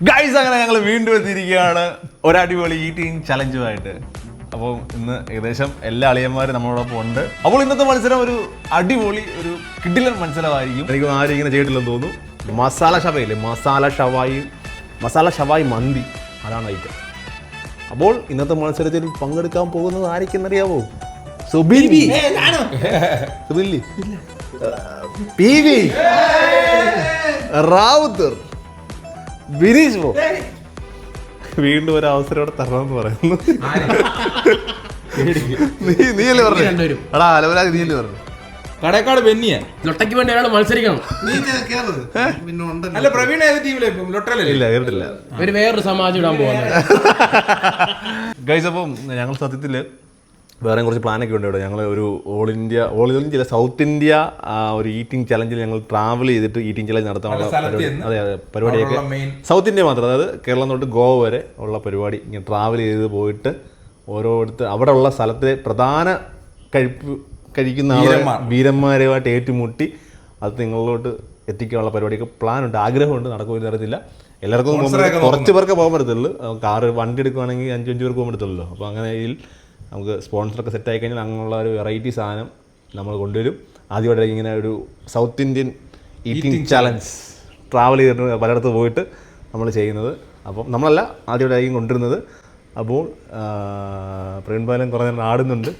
Guys അങ്ങനെ ഞങ്ങൾ വീണ്ടും എത്തിയിരിക്കുകയാണ്. ഒരടിപൊളി ഈറ്റിംഗ് ചലഞ്ചുമായിട്ട് അപ്പോൾ ഇന്ന് ഏകദേശം എല്ലാ അളിയന്മാരും നമ്മളോടൊപ്പം ഉണ്ട്. അപ്പോൾ ഇന്നത്തെ മത്സരം ഒരു അടിപൊളി ഒരു കിഡിലൻ മത്സരമായിരിക്കും. എനിക്ക് ആരും ഇങ്ങനെ ചെയ്തിട്ടില്ലെന്ന് തോന്നുന്നു. മസാല ഷവയില്ലേ മസാല ഷവായി മസാല ഷവായി മന്തി. അതാണ് ഐറ്റം അപ്പോൾ ഇന്നത്തെ മത്സരത്തിൽ പങ്കെടുക്കാൻ പോകുന്നത് ആരൊക്കെന്നറിയാവോ അറിയാവോ സുബിൻ പി വി. റാവുത്തർ. ബിനീഷ് പോ. വീണ്ടും ഒരു അവസരം ഇവിടെ തരണമെന്ന് പറയുന്നു. നീ നീയല്ലേ പറഞ്ഞു? രണ്ടുപേരും. എടാ അലവരാജ് നീയല്ലേ പറഞ്ഞു? കടേക്കാട് ബെന്നിയ. ലൊട്ടയ്ക്ക് വേണ്ടി ഒരാൾ മത്സരിക്കണം. അല്ല പ്രവീൺ ഏത് ടീമിലെ ലൊട്ടലല്ലേ? ഇല്ല കേട്ടില്ല ഒരു വേറൊരു സമാജം ഇടാൻ പോകുന്നത് ഗൈസ് അപ്പം ഞങ്ങൾ സത്യത്തിൽ വേറെ കുറച്ച് പ്ലാനൊക്കെ ഉണ്ട് ഇവിടെ. ഞങ്ങൾ ഒരു all India all India south India ഒരു ഈറ്റിംഗ് ചലഞ്ചിൽ ഞങ്ങൾ ട്രാവൽ ചെയ്തിട്ട് ഈറ്റിംഗ് ചലഞ്ച് നടത്താനുള്ള അതെ അതെ പരിപാടിയൊക്കെ സൗത്ത് ഇന്ത്യ മാത്രം. അതായത് കേരളം തൊട്ട് ഗോവ വരെ ഉള്ള പരിപാടി. ഇങ്ങനെ ട്രാവൽ ചെയ്ത് പോയിട്ട് ഓരോ ഓരോരുത്തർ അവിടെ ഉള്ള സ്ഥലത്തെ പ്രധാന കഴിപ്പ് കഴിക്കുന്ന ആളെ വീരന്മാരുമായിട്ട് ഏറ്റുമുട്ടി അത് നിങ്ങളിലോട്ട് എത്തിക്കാനുള്ള പരിപാടിയൊക്കെ പ്ലാൻ ഉണ്ട്. ആഗ്രഹമുണ്ട്. നടക്കുമെന്ന് അറിയത്തില്ല. എല്ലാവർക്കും കുറച്ച് പേർക്ക് പോകാൻ പറ്റത്തുള്ളൂ. കാറ് വണ്ടി എടുക്കുവാണെങ്കിൽ അഞ്ചു അഞ്ച് പേർക്ക് പോകാൻ പറ്റത്തുള്ളൂ. അപ്പോൾ അങ്ങനെ നമുക്ക് സ്പോൺസറൊക്കെ സെറ്റ് ആയി കഴിഞ്ഞാൽ അങ്ങനെയുള്ള ഒരു വെറൈറ്റി സാധനം നമ്മൾ കൊണ്ടുവരും ആദ്യമായിട്ട് ഇങ്ങനെ ഒരു south Indian eating challenge travel ചെയ്തിട്ട് പലയിടത്ത് പോയിട്ട് നമ്മൾ ചെയ്യുന്നത് അപ്പം നമ്മളല്ല ആദ്യമായിട്ടായിരിക്കും കൊണ്ടുവരുന്നത് അപ്പോൾ പ്രവീൺ ബാലൻ കുറേ നേരം ആടുന്നുണ്ട്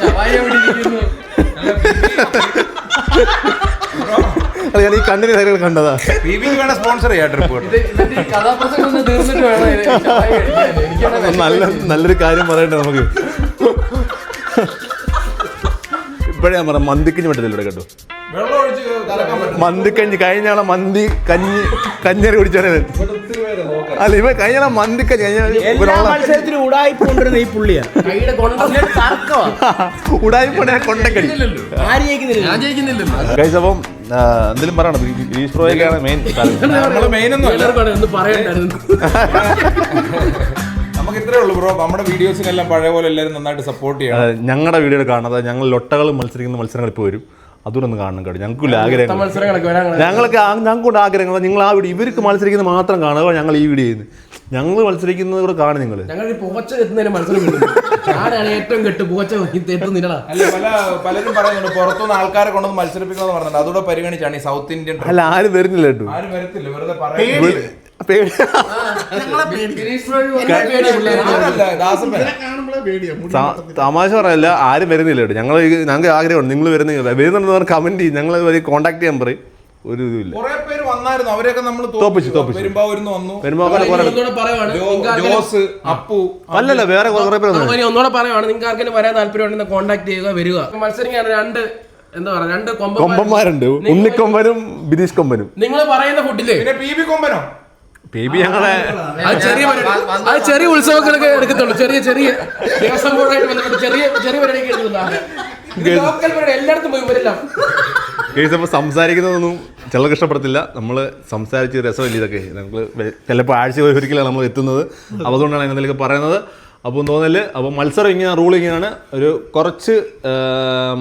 ശവായി? അത് ഞാൻ ഈ കണ്ണിന് നേരം കണ്ടതാ. വേണ സ്പോൺസർ ചെയ്യാം ട്രിപ്പ് നല്ല നല്ലൊരു കാര്യം പറയണ്ടേ നമുക്ക്? ഇപ്പോഴേ ഞാൻ പറയാം മന്തിക്കഞ്ഞി പറ്റത്തില്ല കേട്ടോ. വെള്ളം കഞ്ഞി കഴിഞ്ഞാളെ മന്തി കഞ്ഞി കഞ്ഞറി കുടിച്ചാണ് അല്ല ഇവ കഴിഞ്ഞ മന്തി കഞ്ഞി കഴിഞ്ഞ ഇവരുള്ള മത്സരത്തിന് ഉടായ്പ കൊണ്ടുവരുന്ന ഈ പുള്ളിയാ. കൊണ്ടക്കടി. അപ്പം എന്തെങ്കിലും പറയണം. ഗിരീഷ് പ്രോയൊക്കെയാണ് മെയിൻ ഒന്നും നമുക്ക് ഇത്രേ ഉള്ളൂ ബ്രോ നമ്മുടെ വീഡിയോസിനെല്ലാം പഴയ പോലെ എല്ലാവരും നന്നായിട്ട് സപ്പോർട്ട് ചെയ്യണം. ഞങ്ങളുടെ വീഡിയോ കാണാതെ ഞങ്ങൾ ലൊട്ടകൾ മത്സരിക്കുന്ന മത്സരങ്ങൾ ഇപ്പോൾ വരും. അതുകൂടെ ഒന്ന് കാണണം കേട്ടോ. ഞങ്ങൾക്കില്ല വരാൻ ഞങ്ങൾക്ക് ഞങ്ങൾക്കുണ്ട് ആഗ്രഹങ്ങൾ. നിങ്ങൾ ആ വീഡിയോ ഇവർക്ക് മത്സരിക്കുന്നത് മാത്രം കാണുക. ഞങ്ങൾ ഈ വീഡിയോ ചെയ്യുന്നത്? ഞങ്ങൾ മത്സരിക്കുന്നത് കൂടെ കാണും നിങ്ങൾ അല്ല പല പലരും പറയുന്നുണ്ട് പുറത്തുനിന്ന് ആൾക്കാരെ കൊണ്ടൊന്ന് മത്സരിപ്പിക്കണമെന്ന് പറഞ്ഞിട്ടുണ്ട്. അതുകൂടെ പരിഗണിച്ചാണ് ഈ സൗത്ത് ഇന്ത്യൻ അല്ല ആരും വരുന്നില്ല കേട്ടോ. ആരും വരത്തില്ല. വെറുതെ പറയുന്നത് തമാശ പറയല്ല ആരും വരുന്നില്ല കേട്ടോ ഞങ്ങൾ ഞങ്ങൾക്ക് ആഗ്രഹമുണ്ട്. നിങ്ങൾ വരുന്നില്ല വരുന്നുണ്ടെന്ന് പറഞ്ഞ കമന്റ് ചെയ്യും. ഞങ്ങൾ കോൺടാക്ട് ചെയ്യാൻ പറയും. ഒരു പേര് വന്നായിരുന്നു. അവരെയൊക്കെ നമ്മൾ തോപ്പിച്ചു, തോപ്പിച്ചു. പെരുമ്പാവൂരിന്ന് വന്നു. ജോസ് അപ്പു അല്ലല്ല വേറെ ഒന്നുകൂടെ പറയുവാണ്. നിങ്ങൾക്ക് ആർക്കെങ്കിലും വരാൻ താല്പര്യം ഉണ്ടെങ്കിൽ കോൺടാക്ട് ചെയ്യുക വരിക. മത്സരിക്കാണ് രണ്ട് എന്താ പറയാ രണ്ട് കൊമ്പന്മാരുണ്ട്. ഉണ്ണിക്കൊമ്പനും ബിനീഷ് കൊമ്പനും. നിങ്ങൾ പറയുന്ന ഫുഡില്ലേ പിന്നെ പി ബി കൊമ്പനോ? ബേബി ഞങ്ങളെ അത് ചെറിയ പരിപാടി. അത് ചെറിയ ഉത്സവങ്ങളൊക്കെ എടുക്കത്തുള്ളൂ. ചെറിയ ചെറിയ ദേവസ്വം ബോർഡായിട്ട് ബന്ധപ്പെട്ട് ചെറിയ ചെറിയ പരിപാടിയൊക്കെ എടുക്കുന്നതാണ് ലോക്കൽ പരിപാടി. എല്ലായിടത്തും പോയി വരില്ല സംസാരിക്കുന്നതൊന്നും ചിലർക്ക് ഇഷ്ടപ്പെടത്തില്ല. നമ്മൾ സംസാരിച്ച് രസമില്ല ഇതൊക്കെ. നമ്മൾ ചിലപ്പോൾ ആഴ്ച ഒരിക്കലാണ് നമ്മൾ എത്തുന്നത്. അപ്പോൾ അതുകൊണ്ടാണ് എന്തെങ്കിലും പറയുന്നത്. അപ്പോൾ തോന്നൽ അപ്പോൾ മത്സരം ഇങ്ങനെ റൂൾ ഇങ്ങനെയാണ് ഒരു കുറച്ച്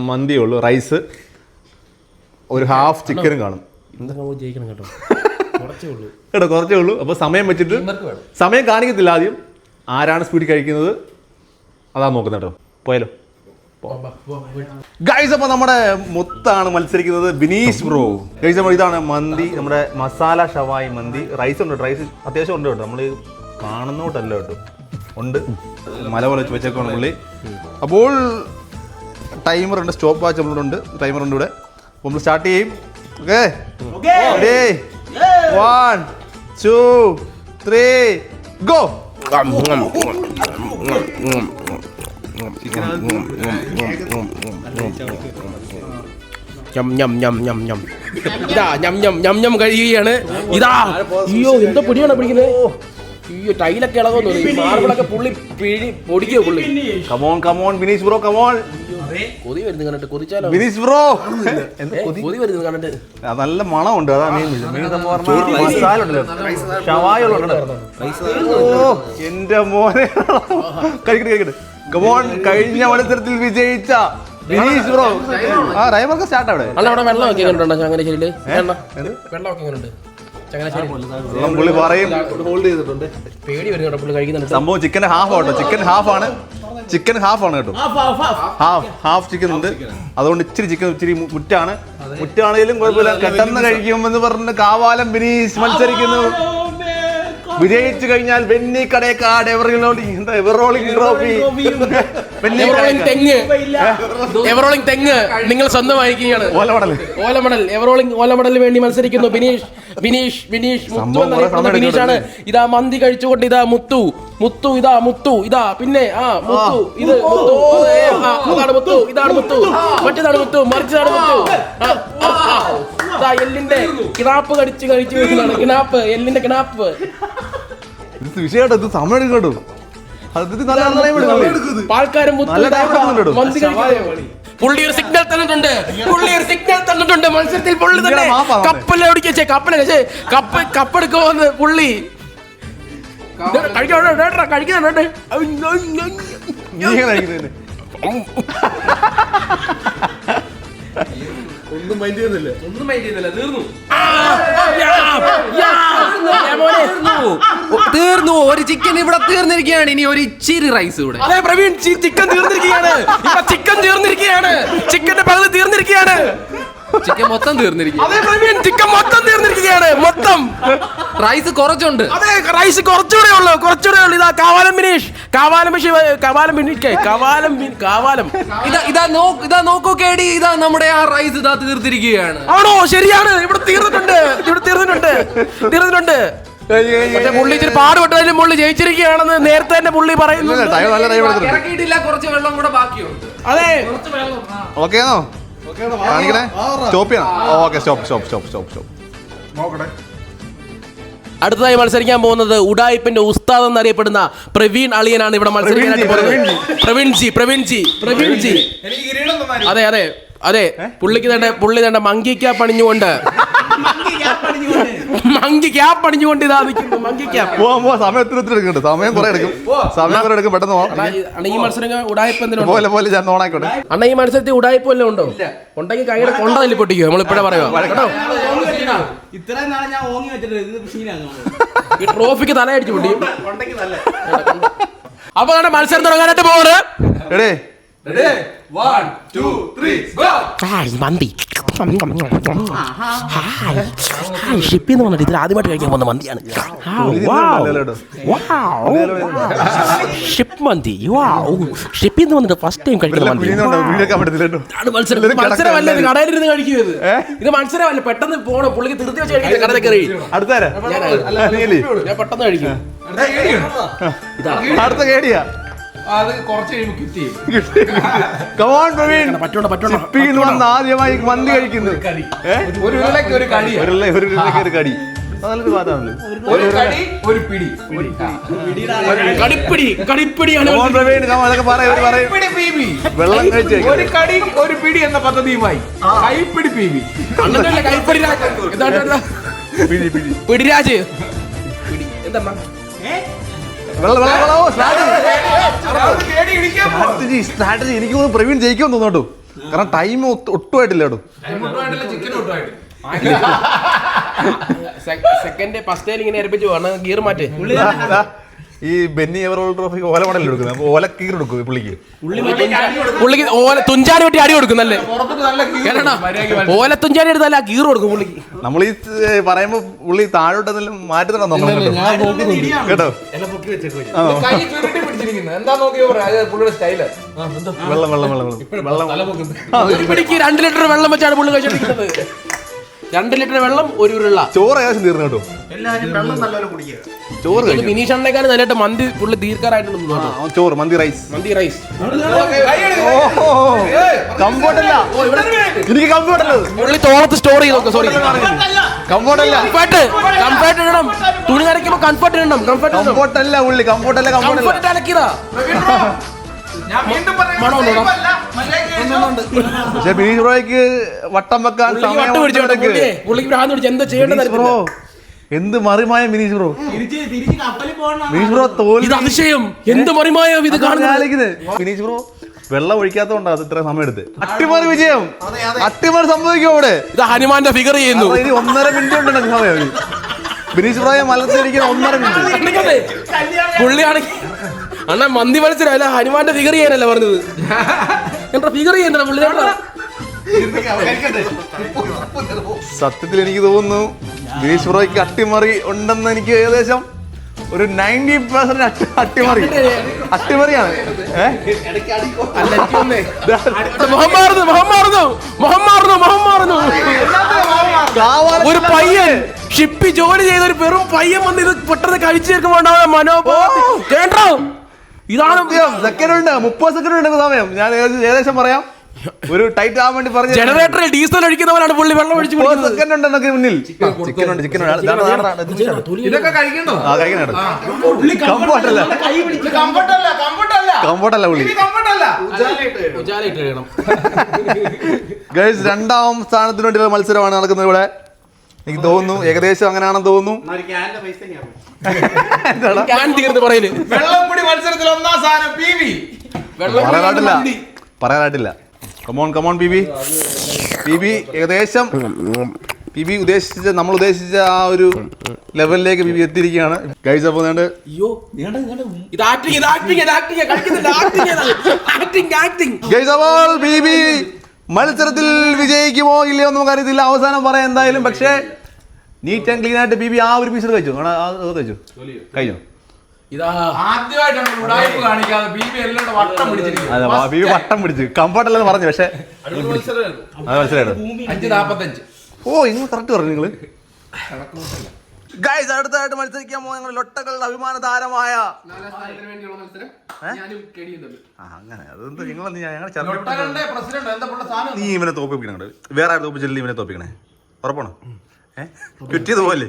മന്തിയേ ഉള്ളൂ. റൈസ്. ഒരു ഹാഫ് ചിക്കനും കാണും. ജയിക്കണം കേട്ടോ. കേട്ടോ കുറച്ചേ ഉള്ളൂ. അപ്പോൾ സമയം വെച്ചിട്ട് സമയം കാണിക്കത്തില്ല ആദ്യം. ആരാണ് സ്പീഡിൽ കഴിക്കുന്നത്? അതാ നോക്കുന്നത് കേട്ടോ. പോയാലോ? ഗൈസ് അപ്പോൾ നമ്മുടെ മുത്താണ് മത്സരിക്കുന്നത് ബിനീഷ് ബ്രോ. ഗൈസ് നമ്മൾ ഇതാണ് മന്തി. നമ്മുടെ മസാല ഷവായി മന്തി. റൈസ് ഉണ്ട് റൈസ് അത്യാവശ്യം ഉണ്ട് കേട്ടോ. നമ്മൾ കാണുന്നോട്ടല്ല കേട്ടോ. ഉണ്ട്. മല പോലെ വെച്ച് വെച്ചേക്കാണ് പുള്ളി. അപ്പോൾ ടൈമർ ഉണ്ട് സ്റ്റോപ്പ് വാച്ച് നമ്മളുണ്ട് ടൈമർ ഉണ്ട് ഇവിടെ. അപ്പോൾ നമ്മൾ സ്റ്റാർട്ട് ചെയ്യും. Okay one two, three, go! ഞം ഞം ഞം ഞം ഞം ഇതാ ഞം ഞം ഞം ഞം കഴിയുകയാണ് ഇതാ അയ്യോ എന്താ പൊടിയാണ് പിടിക്കുന്നത് അയ്യോ ടൈലൊക്കെ ഇളകുന്നു മാർബിളൊക്കെ പുള്ളി പിഴി പൊടിക്കോ പുള്ളി come on come on Bineesh bro come on കൊതി? വരുന്നു കണ്ടിട്ട് കൊതിച്ചാലോ? വിനീഷ് ബ്രോ. ഏ, കൊതി? വരുന്നു കണ്ടിട്ട്. ആ, നല്ല മണമുണ്ട് അതാ മീൻ ഷവായ എന്റെ മോനെ. കഴിക്കട്ടെ കഴിഞ്ഞ മത്സരത്തിൽ വിജയിച്ച വിനീഷ് ബ്രോ. ആ ഡ്രൈവർക്ക് സ്റ്റാർട്ട് അവിടെ. അല്ല അവിടെ വെള്ളം ഒക്കെ കണ്ടിട്ടുണ്ടോ ചങ്ങനാശ്ശേരിയിൽ വെള്ളം. ഒക്കെ എങ്ങനെയുണ്ട് പുള്ളി പറയും. പേടി വരുന്നുണ്ടോ പുള്ളി കഴിക്കുന്നുണ്ട്. സംഭവം ചിക്കൻ ഹാഫ് ആട്ടോ. ചിക്കൻ ഹാഫ് ആണ്. ചിക്കൻ ഹാഫ് ആണ് കേട്ടോ. ഹാഫ് ഹാഫ് ചിക്കൻ ഉണ്ട്. അതുകൊണ്ട് ഇച്ചിരി ചിക്കൻ ഇച്ചിരി മുറ്റാണ്. മുറ്റാണെങ്കിലും കുഴപ്പമില്ല. പെട്ടെന്ന് കഴിക്കുമെന്ന് പറഞ്ഞ് കാവാലം ബിനീഷ് മത്സരിക്കുന്നു. വിജയിച്ചു കഴിഞ്ഞാൽ Venni Kadayakkad ever rolling trophy ever rolling. തെങ്ങ്. എവറോളിംഗ് തെങ്ങ്. നിങ്ങൾ സ്വന്തമായിരിക്കുകയാണ് ഓലമടൽ ഓലമടൽ. എവറോളിംഗ് ഓലമടലിന് വേണ്ടി മത്സരിക്കുന്നു ബിനീഷ്. ബിനീഷ് ബിനീഷ്. മുത്തു എന്നറിയപ്പെടുന്ന ബിനീഷാണ്. ഇതാ മന്തി കഴിച്ചുകൊണ്ട് ഇതാ മുത്തു. മുത്തു ഇതാ മുത്തു ഇതാ. പിന്നെ ആ മുത്തു ഇത് മുത്തു. അതാണ് മുത്തു. ഇതാണ് മുത്തു. മറ്റേതാണ് മുത്തു. മറിച്ചതാണ് മുത്തു. എല്ലിന്റെ കിണാപ്പ് കടിച്ച് കഴിച്ചു വരുന്നതാണ് കിണാപ്പ് എല്ലിന്റെ കിണാപ്പ് ഇത് വിഷയമായിട്ട് ഇത് സമയം എടുക്കട്ടോ time മന്തി കഴിക്കുന്നു. പുള്ളി ഒരു സിഗ്നൽ തന്നിട്ടുണ്ട്. പുള്ളി ഒരു സിഗ്നൽ തന്നിട്ടുണ്ട്. മത്സരത്തിൽ പുള്ളി തന്നെ. കപ്പൽ ഓടിക്കേ കപ്പൽ കപ്പ് കപ്പെടുക്കുമെന്ന് പുള്ളി. കഴിക്കുന്നുണ്ട് കഴിക്കുന്നുണ്ട് നീ എങ്ങനെ ചെയ്യുന്നില്ല. ഒന്നും മൈൻഡ് ചെയ്യുന്നില്ല. തീർന്നു. തീർന്നു. ഒരു ചിക്കൻ ഇവിടെ തീർന്നിരിക്കുകയാണ്. ഇനി ഒരു ഇച്ചിരി റൈസ് ഇവിടെ അതെ പ്രവീൺ ചിക്കൻ തീർന്നിരിക്കുകയാണ്. ഇപ്പൊ ചിക്കൻ തീർന്നിരിക്കുകയാണ്. ചിക്കന്റെ പകുതി തീർന്നിരിക്കുകയാണ്. ചിക്കൻ മൊത്തം തീർന്നിരിക്കും അതെ പ്രവീൺ ചിക്കൻ മൊത്തം തീർന്നിരിക്കുകയാണ് മൊത്തം. റൈസ് കുറച്ചുണ്ട്. അതെ റൈസ് കുറച്ചുകൂടെ ഉള്ളൂ കുറച്ചുകൂടെ ഉള്ളൂ. ഇതാ കാവാലം ബിനീഷ് കാവാലം ബിനീഷ് കാവാലം ബിനീഷ് കാവാലം ബിൻ- കാവാലം. ഇതാ ഇതാ നോക്ക് ഇതാ നോക്കൂ കേടി ഇതാ നമ്മുടെ ആ റൈസ് ഇതാ തീർത്തിരിക്കുകയാണ്. ആണോ? ശരിയാണ്. ഇവിടെ തീർന്നിട്ടുണ്ട്. ഇവിടെ തീർന്നിട്ടുണ്ട്. തീർന്നിട്ടുണ്ട്. പക്ഷെ പുള്ളി ഇച്ചിരി പാടുപെട്ടാലും പുള്ളി ജയിച്ചിരിക്കുകയാണെന്ന് നേരത്തെ തന്നെ പുള്ളി ഇല്ല, പറയുന്നു. ഇറക്കിയിട്ടില്ല കുറച്ച് വെള്ളം കൂടെ ബാക്കിയുണ്ട്. അതെ. ഓക്കെ ആണോ? കാണിക്കണേ? സ്റ്റോപ്പ് ചെയ്യണം. Okay stop stop stop stop stop. നോക്കട്ടെ. അടുത്തതായി മത്സരിക്കാൻ പോകുന്നത് ഉഡായിപ്പിന്റെ ഉസ്താദ് എന്നറിയപ്പെടുന്ന പ്രവീൺ അളിയനാണ് ഇവിടെ മത്സരിക്കാനായിട്ട് പോകുന്നത്. പ്രവീൺ ജി. പ്രവീൺ ജി പ്രവീൺ ജി അതെ അതെ അതെ. പുള്ളിക്ക് തന്നെ പുള്ളി തന്നെ മങ്കിക്ക ക്യാപ്പ് അണിഞ്ഞുകൊണ്ട് മങ്കി ക്യാപ്പ് അണിഞ്ഞുകൊണ്ട് ഇതാ നിൽക്കുന്നു. മങ്കി ക്യാപ്പ് പോവാൻ പോവാ സമയം ഒത്തിരി ഒത്തിരി എടുക്കുന്നുണ്ട്. സമയം കുറെ എടുക്കും. സമയം കുറെ എടുക്കും. പെട്ടെന്ന് പോവാം. അണ്ണ ഈ മത്സരം ഉടായ്പ എന്തിനുണ്ടോ പോലെ പോലെ ഞാൻ ഓണായിക്കോട്ടെ അണ്ണ ഈ മത്സരത്തിൽ ഉടായ്പ വല്ലതും ഉണ്ടോ? ഉണ്ടെങ്കിൽ കൈയുടെ കൊണ്ട തല്ലി പൊട്ടിക്കോ. നമ്മൾ ഇപ്പഴേ പറയുക. കേട്ടോ? ഇത്രയും നാളെ ഞാൻ ഓങ്ങി വെച്ചിട്ടുണ്ട്. ഈ ട്രോഫിക്ക് തലയടിച്ച് പൊട്ടിക്കും അപ്പൊ നമ്മുടെ മത്സരം തുടങ്ങാനായിട്ട് പോകുന്നത് എടേ മന്തി. ഷിപ്പി എന്ന് പറഞ്ഞിട്ട് ഇതിൽ ആദ്യമായിട്ട് കഴിക്കാൻ പോകുന്ന മന്തിയാണ്. ഷിപ്പ് മന്തി. ഷിപ്പി എന്ന് വന്നിട്ട് ഫസ്റ്റ് ടൈം കഴിക്കുന്ന മന്തി മത്സരമല്ല ഇത് കടയിലിരുന്ന് കഴിക്കുന്നത് ഇത് മത്സരമല്ല. പെട്ടെന്ന് പോണം. പുള്ളിക്ക് തിരുത്തി വെച്ച് കഴിക്കുന്നത് കടയിൽ കയറി. അടുത്താരാ ഞാൻ പെട്ടെന്ന് കഴിക്കും. അടുത്ത കേടിയാ. അത് കുറച്ച് കഴിയുമ്പോൾ ക്വിറ്റ് ചെയ്യും കമോൺ പ്രവീൺ ആദ്യമായി മന്തി കഴിക്കുന്നു ഏ? ഒരു ഉരുളയ്ക്ക് ഒരു കടിയാ ഒരു ഉരുള- ഒരു ഉരുളയ്ക്ക് ഒരു കടി. അത് നല്ലൊരു ഒരു കടി ഒരു പിടി. കടിപ്പിടി കടിപ്പിടിയാണ് come on Praveen come on അതൊക്കെ പറയും ഒരു പറയും. പിടി പി ബി വെള്ളം കഴിച്ച് ഒരു കടി ഒരു പിടി എന്ന പദ്ധതിയുമായി. കൈപ്പിടി പി ബി പിടിരാജ് പിടി എന്താ സ്ട്രാറ്റജി സ്ട്രാറ്റജി എനിക്ക് തോന്നുന്നു പ്രവീൺ ജയിക്കുമെന്ന് തോന്നുന്നു കേട്ടോ. കാരണം ടൈം ഒട്ടുമായിട്ടില്ല കേട്ടോ ചിക്കൻ ഒട്ടുമായിട്ട് സെക്കൻഡ് ഫസ്റ്റ് ഇങ്ങനെ ഏൽപ്പിച്ചു ആണ് ഗിയർ മാറ്റ്. ഈ ബെന്നി എവറോൾ ട്രോഫി ഓല മടൽ എടുക്കുന്നത്. അപ്പൊ ഓല കീർ എടുക്കും ഈ പുള്ളിക്ക്. പുള്ളിക്ക് ഓല തുഞ്ചാരി വെട്ടി അടി കൊടുക്കും നല്ല. ഓല തുഞ്ചാരി എടുത്താൽ ആ ഗീർ കൊടുക്കും പുള്ളിക്ക്. നമ്മൾ ഈ പറയുമ്പോ പുള്ളി താഴോട്ട് എന്തെങ്കിലും മാറ്റുന്നുണ്ടോ നോക്കണം കേട്ടോ? വെള്ളം വെള്ളം വെള്ളം വെള്ളം. വെള്ളം. ഒരു പിടിക്ക് രണ്ട് ലിറ്റർ വെള്ളം വെച്ചാണ് പുള്ളി കഴിച്ചോണ്ടിരിക്കുന്നത്. രണ്ട് ലിറ്റർ വെള്ളം ഒരു ഉരുള. ചോറ് ഏകദേശം തീർന്നു കേട്ടോ. എല്ലാവരും വെള്ളം നല്ലപോലെ കുടിക്കുക. ചോറ് കഴിക്കും. ബിനീഷ് അണ്ണേക്കാളും നല്ലതായിട്ട് മന്തി പുള്ളി തീർക്കാറായിട്ടുണ്ട് ആ, ചോറ് മന്തി റൈസ്. മന്തി റൈസ്. എനിക്ക് കംഫോർട്ട് അല്ല പുള്ളി തോളത്ത് സ്റ്റോർ ചെയ്ത് നോക്കാം സോറി കംഫോർട്ട് അല്ല കംഫർട്ട് കംഫർട്ട് ഇടണം. തുണി നനയ്ക്കുമ്പോ കംഫർട്ട് ഇടണം. കംഫർട്ട് ഇടണം. കംഫോർട്ട് അല്ല ഉള്ളി കംഫോർട്ട് അല്ല കംഫോർട്ട് അലക്കിയതാ. ഞാൻ വീണ്ടും? പക്ഷെ ബിനീഷ് ബ്രോയ്ക്ക് വട്ടം വെക്കാൻ സമയം വട്ട് പിടിച്ചോട്ടെ ഉണ്ടെങ്കിൽ പുള്ളിയെ പുള്ളിക്ക് ഭ്രാന്ത് പിടിച്ച് എന്താ ചെയ്യേണ്ടത് ബ്രോ എന്ത് മറിമായ ബിനീഷ് ബ്രോ? ബിനീഷ് ബ്രോ തോൽവി. അതിശയം. എന്ത് മറിമായ ഇത് കാണുന്നത്? മിനീഷ് ബിനീഷ് ബ്രോ വെള്ളം ഒഴിക്കാത്തോണ്ടാ അത് ഇത്ര സമയം എടുത്ത് അട്ടിമറി വിജയം. അട്ടിമറി സംഭവിക്കും അവിടെ? ഇത് ഹനുമാന്റെ ഫിഗർ ചെയ്യുന്നു. ഇനി ഒന്നര മിനിറ്റ് ഉണ്ടെങ്കിൽ സമയം. ബിനീഷ് ബ്രോയെ മലത്തിലിരിക്കുന്ന ഒന്നര മിനിറ്റ്? പുള്ളിയാണെങ്കിൽ അണ്ണാ മന്തി മത്സരം അല്ല ഹനുമാന്റെ ഫിഗർ ചെയ്യാനല്ല പറഞ്ഞത്? എന്താ ഫിഗർ ചെയ്യണ്ട പുള്ളി. ദാ. സത്യത്തിൽ എനിക്ക് തോന്നുന്നു ഗിരീഷ് ബ്രോയ്ക്ക് അട്ടിമറി ഉണ്ടെന്ന് എനിക്ക് ഏകദേശം ഒരു നയന്റി പെർസെന്റ് അട്ടിമറി. അട്ടിമറിയാണ്. ഒരു പയ്യൻ ഷിപ്പി ജോലി ചെയ്ത ഒരു വെറും പയ്യൻ വന്ന് ഇത് പെട്ടെന്ന് കഴിച്ചു തീർക്കുമ്പോണ്ടാവുന്ന മനോഭാവം. കേട്ടോ? ഇതാണ് സെക്കൻഡ് ഉണ്ട് മുപ്പത് സെക്കൻഡ് ഉണ്ട് സമയം. ഞാൻ ഏകദേശം- പറയാം. ഒരു ടൈറ്റ് ആവാൻ വേണ്ടി പറഞ്ഞു ജനറേറ്ററിൽ ഡീസൽ ഒഴിക്കുന്നവരാണ് പുള്ളി വെള്ളം ഒഴിച്ച് കുടിക്കുന്നത്. സെക്കൻഡ് ഉണ്ട് എന്നൊക്കെ മുന്നിൽ ചിക്കൻ ഉണ്ട് ചിക്കൻ ഇതൊക്കെ കഴിക്കണ്ടോ? ആ കഴിക്കണ കംഫോർട്ടല്ല കംഫർട്ടല്ല കംഫർട്ടല്ല കംഫോർട്ടല്ല പുള്ളി ഗൈസ് രണ്ടാം സ്ഥാനത്തിന് വേണ്ടിയുള്ള മത്സരമാണ് നടക്കുന്നത് ഇവിടെ. എനിക്ക് തോന്നുന്നു ഏകദേശം അങ്ങനെയാണെന്ന് തോന്നുന്നു. മത്സരത്തിൽ ഒന്നാം സ്ഥാനം പി വി. പറയാനായിട്ടില്ല പറയാനായിട്ടില്ല come on come on P B P B ഏകദേശം പി ബി ഉദ്ദേശിച്ച നമ്മൾ ഉദ്ദേശിച്ച ആ ഒരു ലെവലിലേക്ക് പി ബി എത്തിയിരിക്കുകയാണ്. ഗൈസ് അപ്പോൾ നേണ്ട് അയ്യോ ഇത് ആക്ടിങ് ഇത് ആക്ടിങ് ഇത് ആക്ടിങ് കളിക്കുന്നില്ല ആക്ടിങ് ആക്ടിങ് ആക്ടിങ് ഗൈസ് അപ്പോൾ പി ബി മത്സരത്തിൽ വിജയിക്കുമോ ഇല്ലയോ എന്ന് നമുക്ക് അറിയത്തില്ല അവസാനം പറയാം എന്തായാലും. പക്ഷേ നീറ്റ് ആൻഡ് ക്ലീൻ ആയിട്ട് ബി ബി ആ ഒരു പീസ് കഴിച്ചു? കഴിച്ചു? കഴിഞ്ഞു? ഇതാ. ആദ്യമായിട്ടാണ് ഉടായ്പ കാണിക്കാതെ ബി വട്ടം പിടിച്ചു. കംഫർട്ട് അല്ലെന്ന് പറഞ്ഞു പക്ഷേ മനസ്സിലായിരുന്നു ഓ ഇന്ന് കറക്റ്റ് പറഞ്ഞു നിങ്ങൾ. ഗൈസ് അടുത്തായിട്ട് മത്സരിക്കാൻ പോകുന്ന ഞങ്ങൾ ലൊട്ടകളുടെ അഭിമാന താരമായ അങ്ങനെ. അതെന്ത് നിങ്ങൾ ഞങ്ങൾ നീ ഇവനെ തോപ്പിക്കണേ വേറെ ആരും തോപ്പിച്ചില്ല ഇവനെ തോപ്പിക്കണേ? ഉറപ്പാണോ? കിട്ടിയതുപോലെ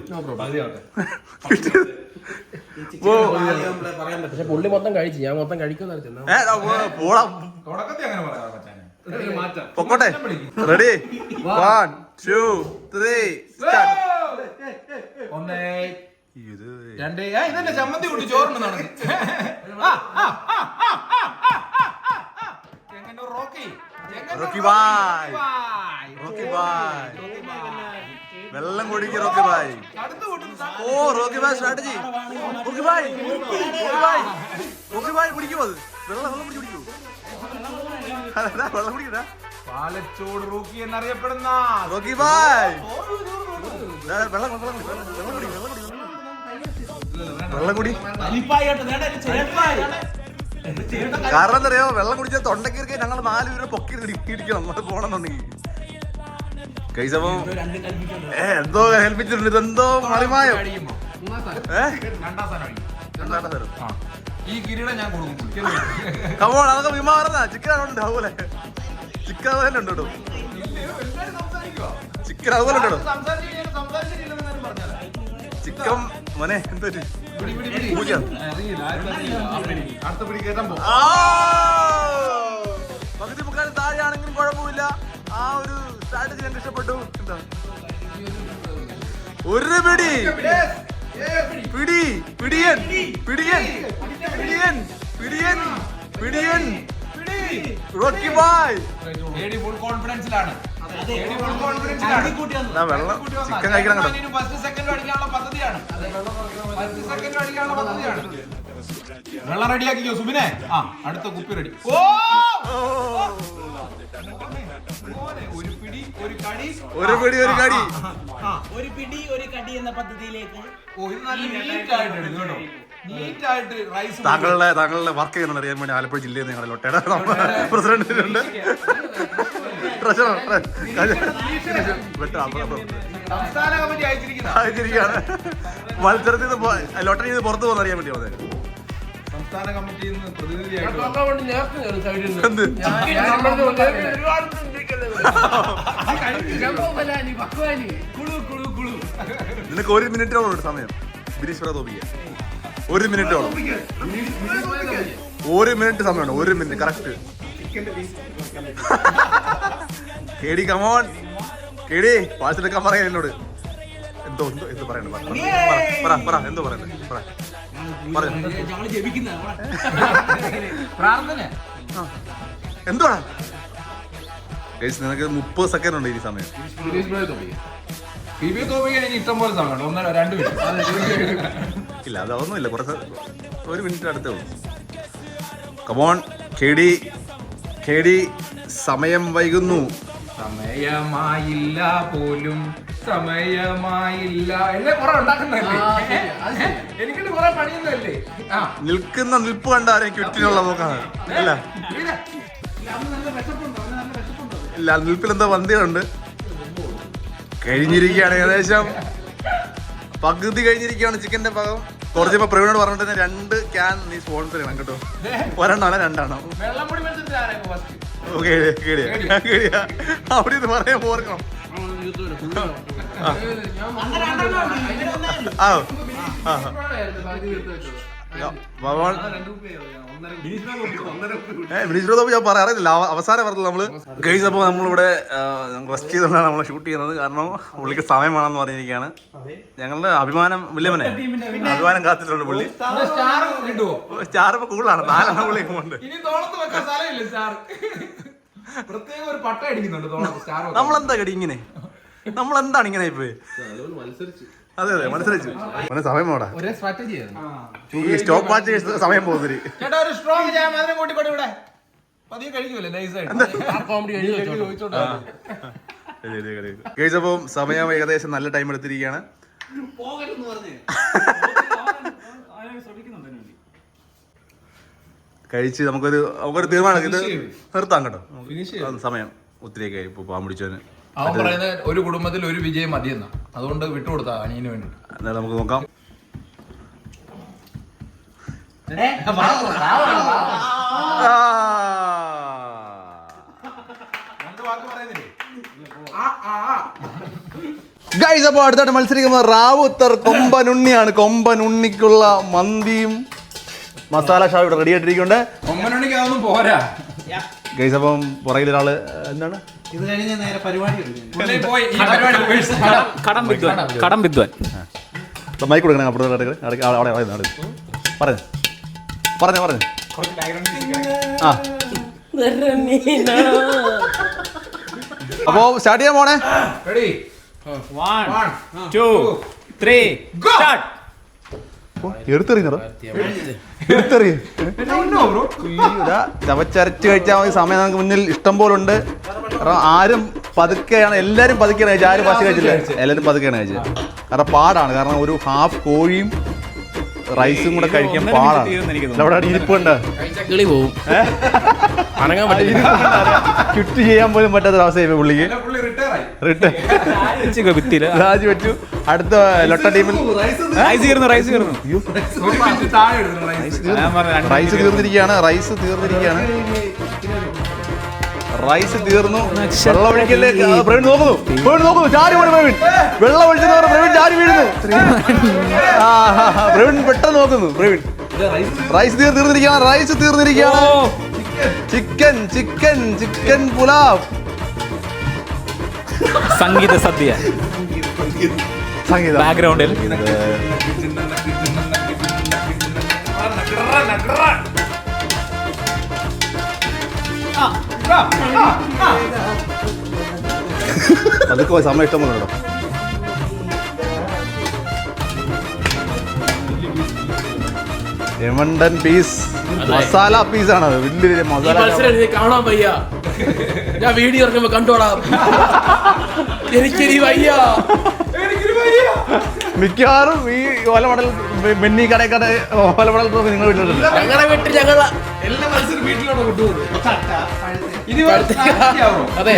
പുള്ളി മൊത്തം കഴിച്ചു ഞാൻ മൊത്തം കഴിക്കുന്ന റെഡി. വൺ ടു ത്രീ ഒന്നേ ചമ്മന്തി Rocky. Rocky Bhai Rocky Bhai വെള്ളം കുടിക്ക് റോക്കി അടുത്ത് ഓ Rocky Bhai strategy. Rocky Bhai Rocky Bhai Rocky Bhai കുടിക്കുമോ അത്? വെള്ളം വെള്ളം കുടിച്ച് കുടിക്കൂ. അതാ, വെള്ളം കുടിക്കടാ പാലച്ചോട് റോക്കി എന്നറിയപ്പെടുന്ന റോക്കി ദാ, വെള്ളം വെള്ളം കുടി, വെള്ളം വെള്ളം കുടി വെള്ളം കുടി. വെള്ളം കുടി. കാരണം എന്താ അറിയോ? വെള്ളം കുടിച്ചാൽ തൊണ്ടക്കീർക്ക് ഞങ്ങൾ നാല് പേരെ പൊക്കി ഇടിക്കണം നമ്മൾ പോണെന്നുണ്ടെങ്കിൽ കഴിച്ചപ്പോ എന്തോ ഹെൽപ്പിച്ചിട്ടുണ്ട് ഇതെന്തോ മറിമായോ? ഈ കിരീടം ഞാൻ കൊടുക്കും കമോൺ ചിക്കൻ അവിടെ ഉണ്ടാവൂലേ ചിക്കൻ അതുപോലെ. ഉണ്ടോ ചിക്കൻ അതുപോലെ ഉണ്ടോ ചിക്കൻ മോനെ എന്തൊരു പൂജ്യം ആ ഞങ്ങൾക്ക് ഇഷ്ടപ്പെട്ടു എന്താ? ഒരു പിടി. പിടി. പിടിയൻ. പിടിയൻ. പിടിയൻ. പിടിയൻ. പിടിയൻ. റോക്കി ബായ് ഫുൾ കോൺഫിഡൻസിലാണ് വെള്ളം. ചിക്കൻ കഴിക്കണം ഫസ്റ്റ് സെക്കൻഡ് അടിക്കാനുള്ള പദ്ധതിയാണ്. ഫസ്റ്റ് സെക്കൻഡ് അടിക്കാനുള്ള പദ്ധതിയാണ്. വെള്ളം റെഡിയാക്കിക്കോ സുബിനെ. ആ അടുത്ത കുപ്പി റെഡി ഓ. ഒരു പിടി ഒരു കടി. ഒരു പിടി ഒരു കടി. ആ ഒരു പിടി ഒരു കടി എന്ന പദ്ധതിയിലേക്ക് ഓ ഇത് നല്ല നീറ്റ് ആയിട്ട് എടുക്കും കേട്ടോ. നീറ്റ് റൈസ് താങ്കളുടെ താങ്കളുടെ വർക്ക് ചെയ്യുന്നുണ്ട് അറിയാൻ വേണ്ടി ആലപ്പുഴ ജില്ലയിൽ നിങ്ങളുടെ ലൊട്ടയുടെ പ്രസിഡന്റിനുണ്ട് ട്രഷറർ സംസ്ഥാന കമ്മിറ്റി അയച്ചിരിക്കുന്ന സാഹചര്യമാണ് മത്സരത്തിൽ നിന്ന് ലോട്ടറിയിൽ നിന്ന് പുറത്തു പോകുന്ന അറിയാൻ വേണ്ടി വന്നത് സംസ്ഥാന കമ്മിറ്റിയിൽ നിന്ന് പ്രതിനിധിയായിട്ട് നിനക്ക് ഒരു മിനിറ്റോളം ഉണ്ട് സമയം. ബിനീശ്വര പ്രതോപിക്ക ഒരു മിനിറ്റോളം ഒരു മിനിറ്റ് സമയമാണ് ഒരു മിനിറ്റ്. കറക്റ്റ് കേടി കമോൺ കേടി വാട്സെടുക്കാൻ പറയാൻ എന്നോട്? എന്തോ എന്തോ എന്ത് പറയണ്ട പറ, പറ, പറ പറ എന്തോ പറയണ്ടേ? പറ. എന്തുവാണ് നിനക്ക് മുപ്പത് സെക്കൻഡ് ഉണ്ട് ഈ സമയം. ഇഷ്ടം പോലെ സമയമുണ്ട് ഒന്നര രണ്ട് മിനിറ്റ്. ഇല്ല അതൊന്നുമില്ല. കുറച്ച് ഒരു മിനിറ്റ് അടുത്തേ ഉള്ളൂ. കമോൺ കേടി കേടി സമയം വൈകുന്നു. സമയമായില്ല പോലും. സമയമായില്ല. എന്നെ കുറെ ഉണ്ടാക്കുന്നല്ലേ എനിക്കിട്ട് കുറെ പണിയൊന്നുമല്ലേ? ആ. നിൽക്കുന്ന നിൽപ്പ് കണ്ട ആരെയും ക്വിറ്റിനുള്ള നോക്കാണ് അല്ല. ഇല്ല. നിൽപ്പിൽ എന്താ വന്തികളുണ്ട് കഴിഞ്ഞിരിക്കുകയാണ് ഏകദേശം. പകുതി കഴിഞ്ഞിരിക്കുകയാണ് ചിക്കന്റെ ഭാഗം. കുറച്ചപ്പോ പ്രവീണോട് പറഞ്ഞിട്ട് രണ്ട് ക്യാൻ നീ സ്പോൺസർ ചെയ്യണം കേട്ടോ. ഒരെണ്ണോ രണ്ടാണോ ഓക്കെ അവിടെ ഇത് പറയാൻ ഓർക്കണം ആ. ആ. ഞാൻ പറയാറില്ല. അവസാനം പറഞ്ഞത് നമ്മൾ ഗൈസ് അപ്പോൾ നമ്മളിവിടെ റെസ്റ്റ് ചെയ്തുകൊണ്ടാണ് നമ്മൾ ഷൂട്ട് ചെയ്യുന്നത്. കാരണം പുള്ളിക്ക് സമയം വേണമെന്ന് പറഞ്ഞിരിക്കുകയാണ്. ഞങ്ങളുടെ അഭിമാനം വില്യമനെ അഭിമാനം. കാത്തിട്ടുണ്ട് പുള്ളി. സ്റ്റാർ ഇപ്പൊ കൂടുതലാണ്. നാലെണ്ണം പുള്ളി ഉണ്ട് ഇനി തോളത്ത് വെക്കാൻ സ്ഥലമില്ല സ്റ്റാർ. പ്രത്യേകം ഒരു പട്ട അടിക്കുന്നുണ്ട് സ്റ്റാർ നമ്മളെന്താ കടി ഇങ്ങനെ? നമ്മളെന്താണ് ഇങ്ങനെ ഇപ്പൊ? അതെ അതെ മനസ്സിലായി അവന് സമയം പോടാ. ഒരേ സ്ട്രാറ്റജി ആയിരുന്നു. ഈ സ്റ്റോപ്പ് വാച്ച് സമയം പോകുന്നൊരു. അപ്പം സമയം ഏകദേശം നല്ല ടൈം എടുത്തിരിക്കുകയാണ്. കഴിച്ച് നമുക്കൊരു നമുക്കൊരു തീരുമാനം. ഇത് നിർത്താം കേട്ടോ. സമയം ഒത്തിരി ആയി ഇപ്പൊ പാമ്പ് പിടിച്ചവന് അവൻ പറയുന്നത് ഒരു കുടുംബത്തിൽ ഒരു വിജയം മതിയെന്ന. അതുകൊണ്ട് വിട്ടുകൊടുത്താ അനിയന് വേണ്ടി നമുക്ക് നോക്കാം. ഗൈസ് അപ്പോൾ അടുത്തായിട്ട് മത്സരിക്കുന്നത് റാവുത്തർ കൊമ്പനുണ്ണിയാണ് കൊമ്പനുണ്ണിക്കുള്ള മന്തിയും മസാല ഷാവ് ഇവിടെ റെഡി ആയിട്ടിരിക്കുന്നുണ്ട്. ഒമ്മനുണ്ണിക്ക് അതൊന്നും പോരാ. ഗൈസ് അപ്പം പുറകിലൊരാൾ എന്താണ്? ഇത് കഴിഞ്ഞ് നേരെ പരിപാടി കടം വിദ്വാൻ. കടം വിദ്വാൻ. മൈക്ക് കൊടുക്കണം അപ്പുറത്തെ അവിടെ അവിടെ അവിടെ പറഞ്ഞു. പറഞ്ഞു പറഞ്ഞു. ആ. അപ്പോ സ്റ്റാർട്ട് ചെയ്യാൻ പോണേ ready one two three start എടുത്തെറിയുന്നോ എടുത്തെറിയ. ചവച്ചരച്ച് കഴിച്ചാൽ മതി. സമയം നമുക്ക് മുന്നിൽ ഇഷ്ടം പോലെ ഉണ്ട്. കാരണം ആരും പതുക്കെയാണ് എല്ലാരും പതുക്കെയാണ് കഴിച്ചത്. ആരും പശു കഴിച്ചില്ല. എല്ലാരും പതുക്കെയാണ് കഴിച്ചത്. കാരണം പാടാണ്. കാരണം ഒരു ഹാഫ് കോഴിയും റൈസും കൂടെ കഴിക്കാൻ പാടാണ്. അവിടെ ഇരിപ്പുണ്ട്. കിളി പോവും. അനങ്ങാൻ പറ്റില്ല. ക്വിറ്റ് ചെയ്യാൻ പോലും പറ്റാത്ത അവസ്ഥയായി പുള്ളിക്ക്. പുള്ളി റിട്ടയർ രാജി വെച്ചു അടുത്ത ലൊട്ട ടീമിൽ റൈസ് കയറുന്നു റൈസ് പറഞ്ഞു റൈസ് തീർന്നിരിക്കുകയാണ്. റൈസ് തീർന്നിരിക്കുകയാണ്. റൈസ് തീർന്നു വെള്ളം ഒഴിക്കല്ലേ പ്രവീൺ നോക്കുന്നു പ്രവീൺ നോക്കുന്നു ചാരി വീണ് പ്രവീൺ വെള്ളം ഒഴിച്ചെന്ന് പറഞ്ഞ പ്രവീൺ ചാരി വീഴുന്നു പ്രവീൺ പെട്ടെന്ന് നോക്കുന്നു പ്രവീൺ റൈസ് തീർ തീർന്നിരിക്കുകയാണ് rice തീർന്നിരിക്കുകയാണ് chicken chicken chicken pulao Sangeetha sadya Sangeetha ബാക്ക്ഗ്രൗണ്ടിൽ അതൊക്കെ പോയി സമയം ഇഷ്ടം പോലെ കേട്ടോ പീസ്. മസാല പീസ് ആണ് വലിയ മസാല കാണാൻ വയ്യ. ഞാൻ വീഡിയോ ഇറങ്ങുമ്പോ കണ്ടോടാം എനിക്കിനി വയ്യ. മിക്കവാറും ഈ ഓലമടൽ ബെന്നി കടക്കട ഓലമടൽ നിങ്ങൾ വീട്ടിലുണ്ട് ഞങ്ങളുടെ വീട്ടിൽ ഞങ്ങൾ എല്ലാ മത്സരം വീട്ടിലോട്ട് കൊണ്ടുപോകും ഇനി അതെ.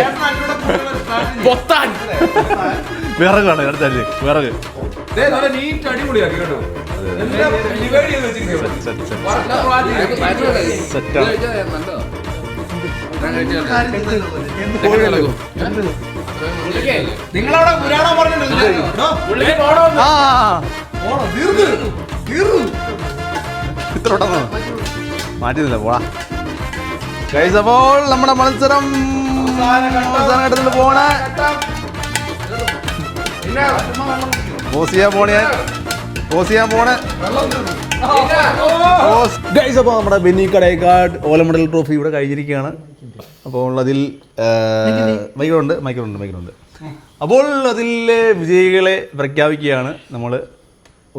പൊത്താൻ. വിറകാണ് അടുത്തല്ലേ വിറക്. നീറ്റ് അടിപൊളിയാക്കി കേട്ടോ. നിങ്ങളവിടെ പുരാണം പറഞ്ഞിട്ടുണ്ടോ ഇത്ര മാറ്റുന്നില്ല പോടാ. ഗൈസ് അപ്പോൾ നമ്മുടെ മത്സരം അവസാന ഘട്ടത്തിൽ പോണേ. ചെയ്യാൻ പോണേ ചെയ്യാൻ പോണേ. ഗൈസ് അപ്പോൾ നമ്മുടെ ബെന്നി കടേക്കാട് ഓലമഡൽ ട്രോഫി ഇവിടെ കഴിഞ്ഞിരിക്കുകയാണ്. അപ്പോൾ അതിൽ മൈക്കിളുണ്ട് മൈക്കിളുണ്ട് മൈക്കിളുണ്ട് അപ്പോൾ അതിലെ വിജയികളെ പ്രഖ്യാപിക്കുകയാണ് നമ്മൾ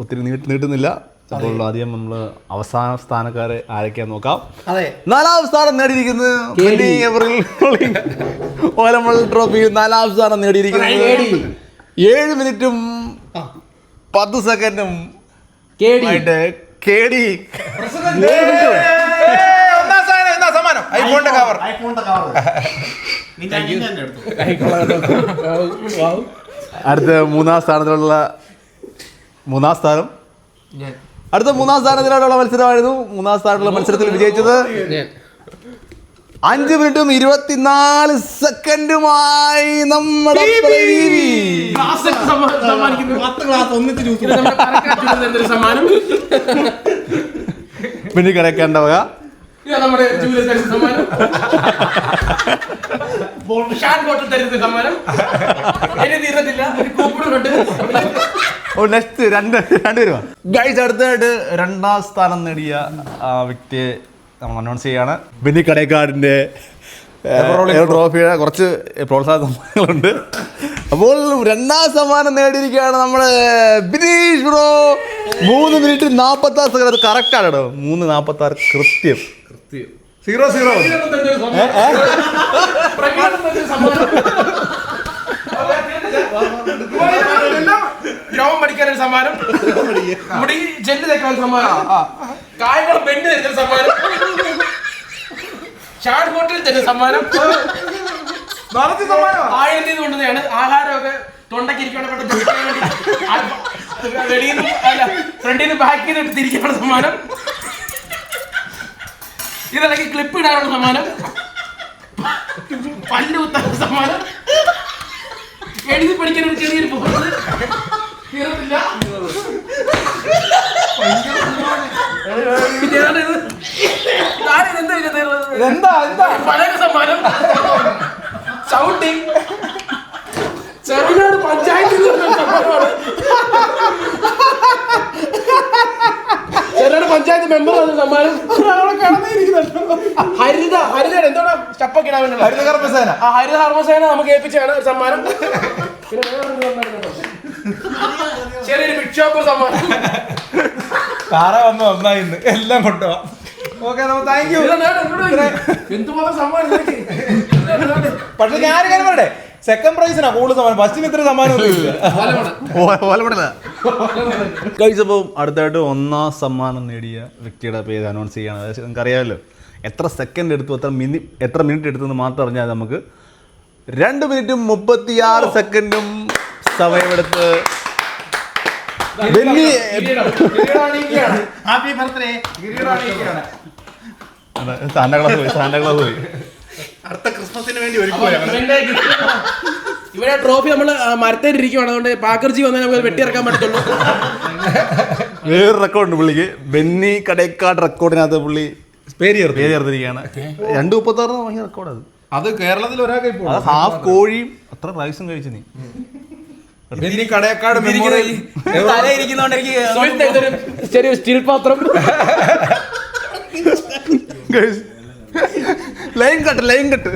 ഒത്തിരി നീട്ടുന്നില്ല. അപ്പോൾ ആദ്യം നമ്മൾ അവസാന സ്ഥാനക്കാരെ ആരൊക്കെയാ നോക്കാം. അതെ. നാലാം സ്ഥാനം നേടിയിരിക്കുന്നത് ഓലമൾ ട്രോഫി നാലാം സ്ഥാനം നേടിയിരിക്കുന്നത് ഏഴ് മിനിറ്റും പത്ത് സെക്കൻഡും കേടി ആയിട്ട് ഐഫോണിന്റെ കവർ അടുത്ത. മൂന്നാം സ്ഥാനത്തിലുള്ള മൂന്നാം സ്ഥാനം അടുത്ത മൂന്നാം സ്ഥാനത്തിലുള്ള മത്സരമായിരുന്നു. മൂന്നാം സ്ഥാനത്തുള്ള മത്സരത്തിൽ വിജയിച്ചത് അഞ്ച് മിനിറ്റും ഇരുപത്തിനാല് സെക്കൻഡുമായി നമ്മുടെ പിന്നെ കിടക്കേണ്ട വക. ഷാൻ ബോട്ടിൽ തരുന്ന സമ്മാനം. ഇനി തീർന്നിട്ടില്ല നെക്സ്റ്റ് രണ്ട് രണ്ടുപേരും ഗൈസ് അടുത്തായിട്ട് രണ്ടാം സ്ഥാനം നേടിയ ആ വ്യക്തിയെ നമ്മൾ അനൗൺസ് ചെയ്യാണ് ബെന്നി കടയക്കാടിന്റെ ട്രോഫിയുടെ കുറച്ച് പ്രോത്സാഹനങ്ങളുണ്ട് സമ്മാനങ്ങളുണ്ട് അപ്പോൾ രണ്ടാം സമ്മാനം നേടിയിരിക്കുകയാണ് നമ്മുടെ ബിനീഷ് ബ്രോ മൂന്ന് മിനിറ്റ് നാൽപ്പത്തി ആറ് സെക്കൻഡ് അത് കറക്റ്റ് ആണ് കേട്ടോ മൂന്ന് നാൽപ്പത്തി ആറ് കൃത്യം സീറോ സീറോ പ്രകടനം തരുന്ന സമ്മാനം രോമം പഠിക്കാൻ ഒരു സമ്മാനം. മുടി ജെല്ല് തേക്കാൻ ഒരു സമ്മാനം. കായകൾ ബെണ്ട് തരുന്ന സമ്മാനം. ഷാർട്ട് ബോട്ടിൽ തരുന്ന സമ്മാനം. നടത്തി സമ്മാനം ആയിരത്തി കൊണ്ടുവന്നെയാണ്. ആഹാരമൊക്കെ തൊണ്ടയ്ക്ക് ഇരിക്കാൻ ദഹിക്കാൻ വെളിയിൽ നിന്ന് അല്ല ഫ്രണ്ടിൽ നിന്ന് ബാക്കിൽ നിന്ന് തിരിക്കാനുള്ള സമ്മാനം. ഇതിലൊക്കെ ക്ലിപ്പ് ഇടാനുള്ള സമ്മാനം. പല്ല് കുത്താനുള്ള സമ്മാനം. എഴുതി പഠിക്കാൻ ഒരു ചെറിയൊരു പുസ്തകം തീർന്നില്ല പിന്നെ ഏതാണ്ട് ഇത് ഇതാരും എന്താ ഇത് തീർന്നത്? എന്താ എന്താ പഴയ സമ്മാനം. ചെറുനാട് പഞ്ചായത്തിൽ സമ്മാനമാണ്. ചെറുനാട് പഞ്ചായത്ത് മെമ്പർ ആണ് സമ്മാനം. ഹരിത ഹരിത എന്താണ് സ്റ്റപ്പൊക്കെ ഇടാൻ വേണ്ടി ഹരിത കർമ്മസേന. ആ ഹരിത ഹർമ്മസേന നമുക്ക് ഏൽപ്പിച്ചാണ് സമ്മാനം. പിന്നെ സമ്മാനം. ചെറിയൊരു ബിക്ഷോപ്പ് സംഭവം താറ വന്ന് നന്നായി ഇന്ന്. എല്ലാം കൊണ്ടുപോവാം ഓക്കെ താങ്ക് യു എന്തുമാത്രം സമ്മാനം? പക്ഷെ ഞാൻ കാര്യം പറയട്ടെ? സെക്കൻഡ് പ്രൈസിനാ കൂടുതൽ സമ്മാനം. ഫസ്റ്റിന് ഇത്ര സമ്മാനം കഴിച്ചപ്പോൾ അടുത്തായിട്ട് ഒന്നാം സമ്മാനം നേടിയ വ്യക്തിയുടെ പേര് അനൗൺസ് ചെയ്യാണ്. നിങ്ങൾക്ക് അറിയാമല്ലോ എത്ര സെക്കൻഡ് എടുത്തു എത്ര മിനി എത്ര മിനിറ്റ് എടുത്തു എന്ന് മാത്രം അറിഞ്ഞാൽ നമുക്ക് രണ്ട് മിനിറ്റും മുപ്പത്തിയാറ് സെക്കൻഡും സമയമെടുത്ത് ബെന്നി ഹാപ്പി ബർത്ത്ഡേ കിരീടമാണിരിക്കുകയാണ് സാന്റാക്ലാസ് പോയി സാന്റാക്ലാസ് പോയി. അടുത്ത ക്രിസ്മസിന് വേണ്ടി ഇവിടെ ട്രോഫി നമ്മൾ മരത്തേലിരിക്കുവാണ് അതുകൊണ്ട് പാക്കർജി വന്നാൽ നമുക്ക് വെട്ടിയിറക്കാൻ പറ്റത്തുള്ളൂ. വേറൊരു റെക്കോർഡുണ്ട് പുള്ളിക്ക്. ബെന്നി കടേക്കാട് റെക്കോർഡിനകത്ത് പുള്ളി പേര് ചേർത്ത്. പേര് ചേർത്തിരിക്കുകയാണ്. രണ്ട് മുപ്പത്താറ് ഭയങ്കര റെക്കോർഡ് അത്. അത് കേരളത്തിൽ ഒരാൾക്ക് ഹാഫ് കോഴിയും അത്ര റൈസും കഴിച്ചു നീ. കടയക്കാട് എനിക്ക് ചെറിയ സ്റ്റീൽ പാത്രം. Line cut line cut.